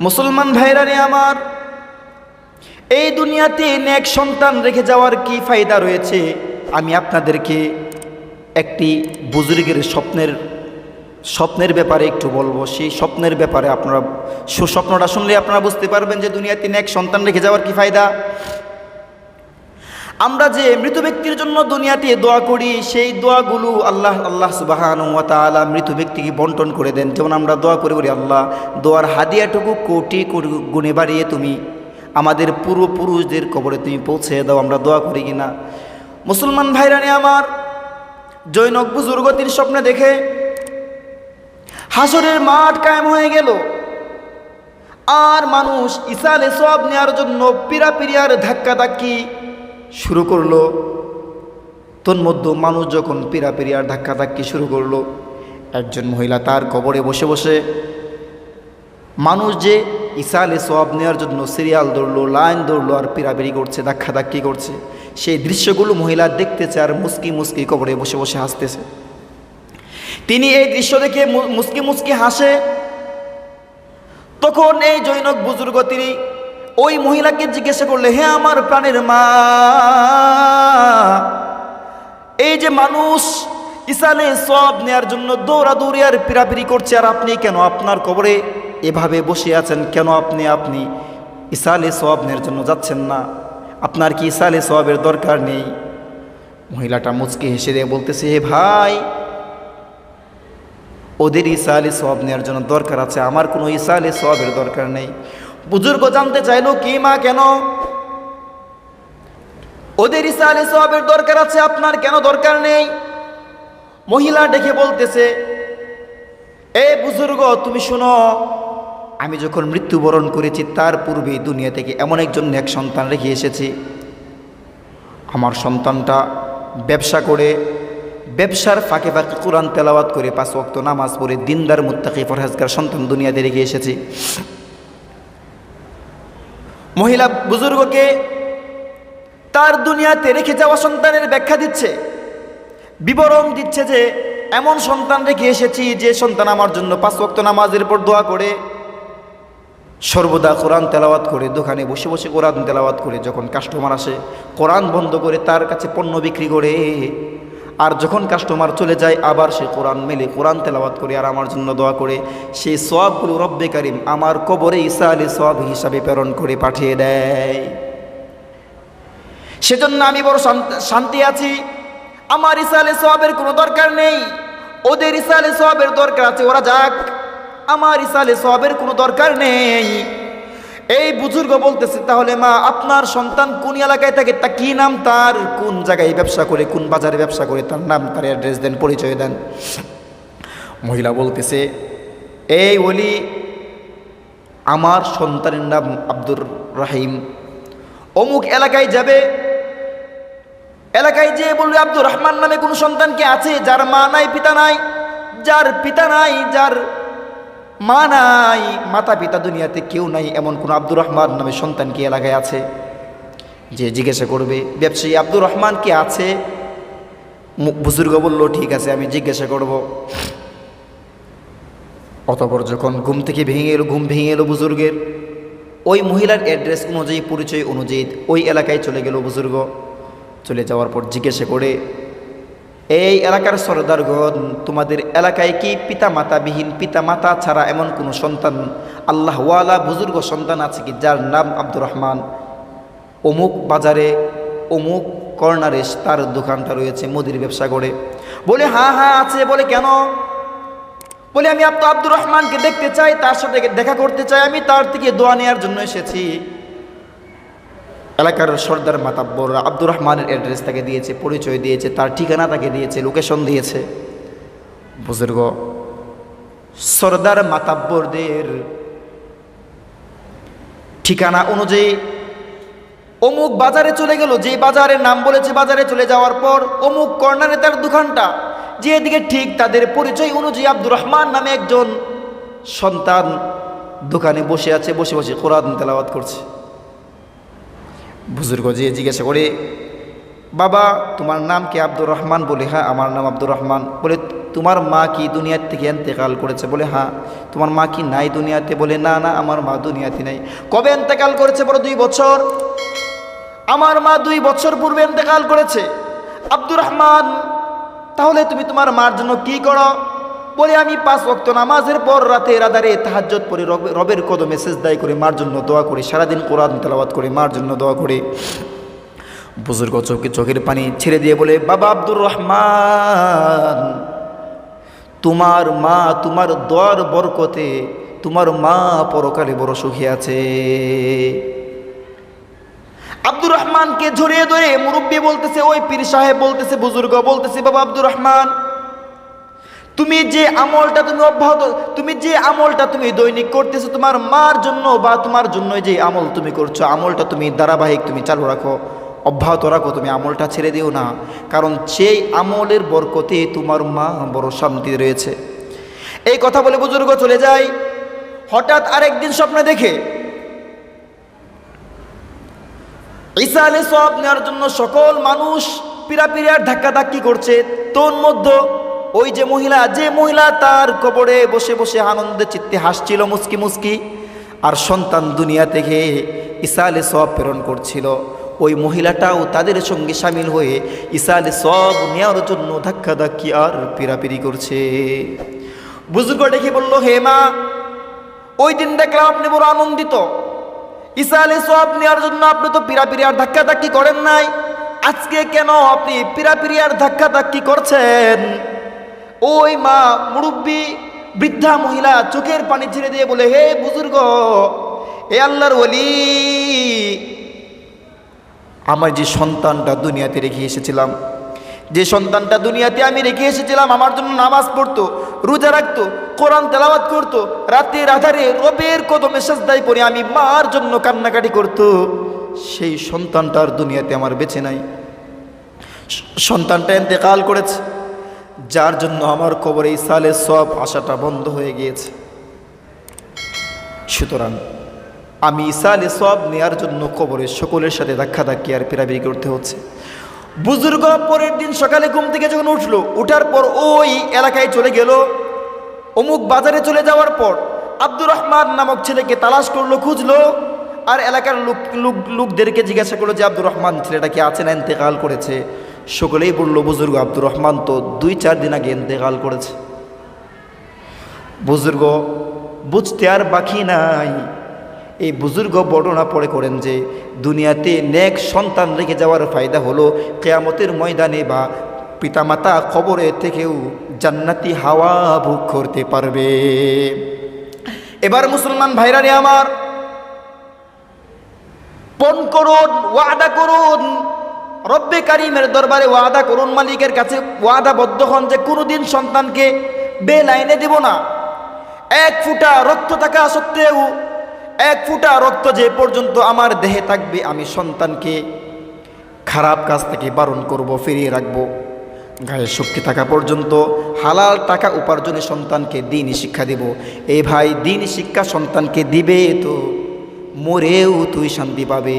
মুসলমান ভাইরারে আমার, এই দুনিয়াতে নেক সন্তান রেখে যাওয়ার কি ফায়দা রয়েছে? আমি আপনাদেরকে একটি বুজুর্গের স্বপ্নের স্বপ্নের ব্যাপারে একটু বলব। সেই স্বপ্নের ব্যাপারে আপনারা সুস্বপ্নটা শুনলে আপনারা বুঝতে পারবেন যে দুনিয়াতে নেক সন্তান রেখে যাওয়ার কি ফায়দা। আমরা যে মৃত ব্যক্তির জন্য দুনিয়াতে দোয়া করি, সেই দোয়াগুলো আল্লাহ আল্লাহ সুবাহান তালা মৃত ব্যক্তিকে বন্টন করে দেন। যেমন আমরা দোয়া করে বলি, আল্লাহ, দোয়ার হাদিয়াটুকু কোটি কোটি গুণে বাড়িয়ে তুমি আমাদের পূর্বপুরুষদের কবরে তুমি পৌঁছে দাও, আমরা দোয়া করি কিনা মুসলমান ভাইরানি আমার, জৈনক বুজুর্গতির স্বপ্নে দেখে, হাসরের মাঠ কায়েম হয়ে গেল। আর মানুষ ইসালে সব নেওয়ার জন্য পিরাপিরি আর ধাক্কা ধাক্কি শুরু করল। তন্মধ্য মানুষ যখন পিরাপিরি আর ধাক্কা ধাক্কি শুরু করল, একজন মহিলা তার কবরে বসে বসে মানুষ যে ইসালে সব নেওয়ার জন্য সিরিয়াল দৌড়লো লাইন দৌড়লো আর পিরাপিরি করছে ধাক্কা ধাক্কি করছে, সেই দৃশ্যগুলো মহিলা দেখতেছে আর মুস্কি মুস্কি কবরে বসে বসে হাসতেছে। তিনি এই দৃশ্য দেখে মুস্কি মুস্কি হাসে। তখন এই জৈনক বুজুর্গ তিনি ওই মহিলাকে জিজ্ঞাসা করলে, হে আমার প্রাণের মা, এই যে মানুষ ইসালে সব নেয়ার জন্য দৌড়াদৌড়ি আর পিরাপিরি করছে, আর আপনি কেন আপনার কবরে এভাবে বসে আছেন? কেন আপনি আপনি ইসালে সব নেয়ার জন্য যাচ্ছেন না? আপনার কি ইসালে সবের দরকার নেই? মহিলাটা মুচকে হেসে দিয়ে বলতেছে, হে ভাই, ওদের ইসা আলী সব নেওয়ার জন্য দরকার আছে, আমার কোনো ইসা আলী সবের দরকার নেই। বুজুর্গ জানতে চাইলো কি মা কেন? ওদের ইসা আলী দরকার আছে, আপনার কেন দরকার নেই? মহিলা ডেকে বলতেছে, এ বুজুর্গ, তুমি শোনো, আমি যখন মৃত্যুবরণ করেছি, তার পূর্বে দুনিয়া থেকে এমন একজন এক সন্তান রেখে এসেছি। আমার সন্তানটা ব্যবসা করে, ব্যবসার ফাঁকে ফাঁকে কোরআন তেলাওয়াত করে পাঁচ ওয়াক্ত নামাজ পড়ে দিনদার, মুত্তাকি ফরহাজগার সন্তান দুনিয়াতে রেখে এসেছি। মহিলা বুজুর্গকে তার দুনিয়াতে রেখে যাওয়া সন্তানের ব্যাখ্যা দিচ্ছে। বিবরণ দিচ্ছে যে, এমন সন্তান রেখে এসেছি যে সন্তান আমার জন্য পাঁচ ওয়াক্ত নামাজের পর দোয়া করে, সর্বদা কোরআন তেলাওয়াত করে, দোকানে বসে বসে কোরআন তেলাওয়াত করে, যখন কাস্টমার আসে, কোরআন বন্ধ করে তার কাছে পণ্য বিক্রি করে। আর যখন কাস্টমার চলে যায়, আবার সে কোরআন মেলে, কোরআন তেলাওয়াত করে আর আমার জন্য দোয়া করে, সেই সবগুলো রব্বে কারিম আমার কবরে ঈসা আলী সব হিসাবে প্রেরণ করে পাঠিয়ে দেয়। সেজন্য আমি বড় শান্ত- আছি। আমার ঈসা আলী সবের কোনো দরকার নেই। ওদের ঈসা আলী সবের দরকার আছে, ওরা যাক। আমার ঈসা আলী সবের কোনো দরকার নেই। এই বুজুর্গ বলতেছে, তাহলে মা, আপনার সন্তান কোন এলাকায় থাকে? তা কি নাম তার? কোন জায়গায় ব্যবসা করে? কোন বাজারে ব্যবসা করে? তার নাম, তার অ্যাড্রেস দেন, পরিচয় দেন। মহিলা বলতেছে, এই ওলি, আমার সন্তানের নাম আব্দুর রাহিম। অমুক এলাকায় যাবে, এলাকায় যেয়ে বলবে, আব্দুর রহমান নামে কোনো সন্তান কি আছে? যার মা নাই, পিতা নাই, যার পিতা নাই, যার মা নাই মাতা পিতা দুনিয়াতে কেউ নাই, এমন কোন আব্দুর রহমান নামে সন্তান কি এলাকায় আছে? যে জিজ্ঞাসা করবে, ব্যবসায়ী আব্দুর রহমান কি আছে? বুজুর্গ বলল, ঠিক আছে, আমি জিজ্ঞাসা করব। অতপর যখন ঘুম থেকে ভেঙে এলো, ঘুম ভেঙে এলো বুজুর্গের, ওই মহিলার অ্যাড্রেস অনুযায়ী, পরিচয় অনুযায়ী ওই এলাকায় চলে গেল বুজুর্গ। চলে যাওয়ার পর জিজ্ঞাসা করে এই এলাকার সর্দারগণ, তোমাদের এলাকায় কি পিতা মাতাবিহীন পিতা মাতা ছাড়া এমন কোনো সন্তান, আল্লাহওয়ালা বুজুর্গ সন্তান আছে কি যার নাম আব্দুর রহমান? অমুক বাজারে, অমুক কর্নারে তার দোকানটা রয়েছে মুদির ব্যবসা করে। বলে হ্যাঁ হ্যাঁ আছে। বলে, কেন? বলে, আমি আব্দু আব্দুর রহমানকে দেখতে চাই, তার সাথে দেখা করতে চাই। আমি তার থেকে দোয়া নেওয়ার জন্য এসেছি। এলাকার সর্দার মাতাব্বর আব্দুর রহমানের অ্যাড্রেস তাকে দিয়েছে, পরিচয় দিয়েছে, তার ঠিকানা তাকে দিয়েছে লোকেশন দিয়েছে। বুজুর্গ, সর্দার মাতাব্বরদের ঠিকানা অনুযায়ী অমুক বাজারে চলে গেল, যে বাজারের নাম বলেছে বাজারে চলে যাওয়ার পর অমুক কর্নারে তার দোকানটা যে এদিকে ঠিক তাদের পরিচয় অনুযায়ী আব্দুর রহমান নামে একজন সন্তান দোকানে বসে আছে, বসে বসে কোরআন তেলাওয়াত করছে। বুজুর্গ যে জিজ্ঞাসা করে, বাবা, তোমার নাম কি আব্দুর রহমান? বলে হ্যাঁ আমার নাম আব্দুর রহমান। বলে, তোমার মা কি দুনিয়ার থেকে এন্তেকাল করেছে? বলে হ্যাঁ। তোমার মা কি নাই দুনিয়াতে? বলে, না না, আমার মা দুনিয়াতে নাই। কবে এন্তেকাল করেছে বলো দুই বছর? আমার মা দুই বছর পূর্বে এন্তেকাল করেছে। আব্দুর রহমান, তাহলে তুমি তোমার মার জন্য কি করো? বলে আমি পাঁচ ওয়াক্ত নামাজের পর রাতে রাদারে তাহাজ্জত পরে রব- রবের কদমে দায় করে মার জন্য দোয়া করি। সারাদিন কোরআন তেলাওয়াত করে, মার জন্য দোয়া করে। বুজুর্গ চোখে চোখের পানি ছেড়ে দিয়ে বলে, বাবা আব্দুর রহমান, তোমার মা তোমার দোয়ার বরকতে তোমার মা পরকালে বড় সুখী আছে। আব্দুর রহমানকে জড়িয়ে ধরে মুরব্বী বলতেছে, ওই পীর সাহেব বলতেছে, বুজুর্গ বলতেছে, বাবা আব্দুর রহমান তুমি যে আমলটা তুমি অব্যাহত, তুমি যে আমলটা তুমি দৈনিক করতেছো তোমার মার জন্য বা তোমার জন্য যে আমল তুমি করছ, আমলটা তুমি ধারাবাহিক তুমি চালু রাখো, অব্যাহত রাখো, তুমি আমলটা ছেড়ে দিও না। কারণ সেই আমলের বরকতে তোমার মা বড় শান্তি রয়েছে। এই কথা বলে বুজুর্গ চলে যায়, হঠাৎ আরেকদিন স্বপ্নে দেখে। ঈসা আলী সব নেওয়ার জন্য সকল মানুষ পিরাপিরি আর ধাক্কা ধাক্কি করছে তোর মধ্যে ওই যে মহিলা যে মহিলা তার কবরে বসে বসে আনন্দে চিত্তে হাসছিল, মুস্কি মুস্কি। আর সন্তান দুনিয়া থেকে ঈসা আলী সব প্রেরণ করছিল। ওই মহিলাটাও তাদের সঙ্গে সামিল হয়ে ঈসা আলী সব নেওয়ার জন্য ধাক্কা ধাক্কি আর পিরাপিরি করছে। বুজুর্গ ডেকে বলল, হে মা, ওই দিন দেখলাম আপনি বড় আনন্দিত। ঈসা আলী সব নেওয়ার জন্য আপনি তো পিরাপিরি আর ধাক্কা ধাক্কি করেন নাই। আজকে কেন আপনি পিরাপিরি আর ধাক্কা ধাক্কি করছেন? ওই মা মুরব্বী বৃদ্ধা মহিলা চোখের পানি ছেড়ে দিয়ে বলে, হে বুজুর্গ, এ আল্লাহর ওলি, আমার যে সন্তানটা দুনিয়াতে রেখে এসেছিলাম, যে সন্তানটা দুনিয়াতে আমি রেখে এসেছিলাম, আমার জন্য নামাজ পড়তো, রোজা রাখতো, কোরআন তেলাওয়াত করতো, রাতের আধারে রবের কদমে সাজদাই পরে আমি মার জন্য কান্নাকাটি করতো। সেই সন্তানটার দুনিয়াতে আমার বেছে নাই। সন্তানটা এতেকাল করেছে। যার জন্য আমার কবরে এই সালে সব আশাটা বন্ধ হয়ে গিয়েছে। সুতরাং আমি ইসালে সব নেয়ার জন্য কবরে সকলের সাথে ধাক্কা ধাক্কি আর পেরাপিরি করতে হচ্ছে। বুজুর্গ পরের দিন সকালে ঘুম থেকে যখন উঠল, উঠার পর ওই এলাকায় চলে গেল। অমুক বাজারে চলে যাওয়ার পর আব্দুর রহমান নামক ছেলেকে তালাশ করল, খুঁজলো আর এলাকার লোক লোক লোকদেরকে জিজ্ঞাসা করল যে, আব্দুর রহমান ছেলেটা কি আছে না ইন্তেকাল করেছে? সকলেই বলল, বুজুর্গ আব্দুর রহমান তো দুই চার দিন আগে ইন্তেকাল করেছে। বুজুর্গ, বুঝতে আর বাকি নাই। এই বুজুর্গ বর্ণনা পড়ে করেন যে, দুনিয়াতে নেক সন্তান রেখে যাওয়ার ফায়দা হলো কেয়ামতের ময়দানে বা পিতামাতা খবরে থেকেও জান্নাতি হাওয়া ভোগ করতে পারবে। এবার মুসলমান ভাইরারে আমার, পণ করুন, ওয়াদা করুন রব্বে কারিমের দরবারে ওয়াদা করুন, মালিকের কাছে ওয়াদাবদ্ধ হন যে কোনোদিন সন্তানকে বে লাইনে দেব না। এক ফুটা রক্ত থাকা সত্ত্বেও, এক ফুটা রক্ত যে পর্যন্ত আমার দেহে থাকবে, আমি সন্তানকে খারাপ কাজ থেকে বারণ করব, ফিরিয়ে রাখব। গায়ে শক্তি থাকা পর্যন্ত হালাল টাকা উপার্জনে সন্তানকে দিনই শিক্ষা দেব। এই ভাই দিন শিক্ষা সন্তানকে দিবে তো মরেও তুই শান্তি পাবে।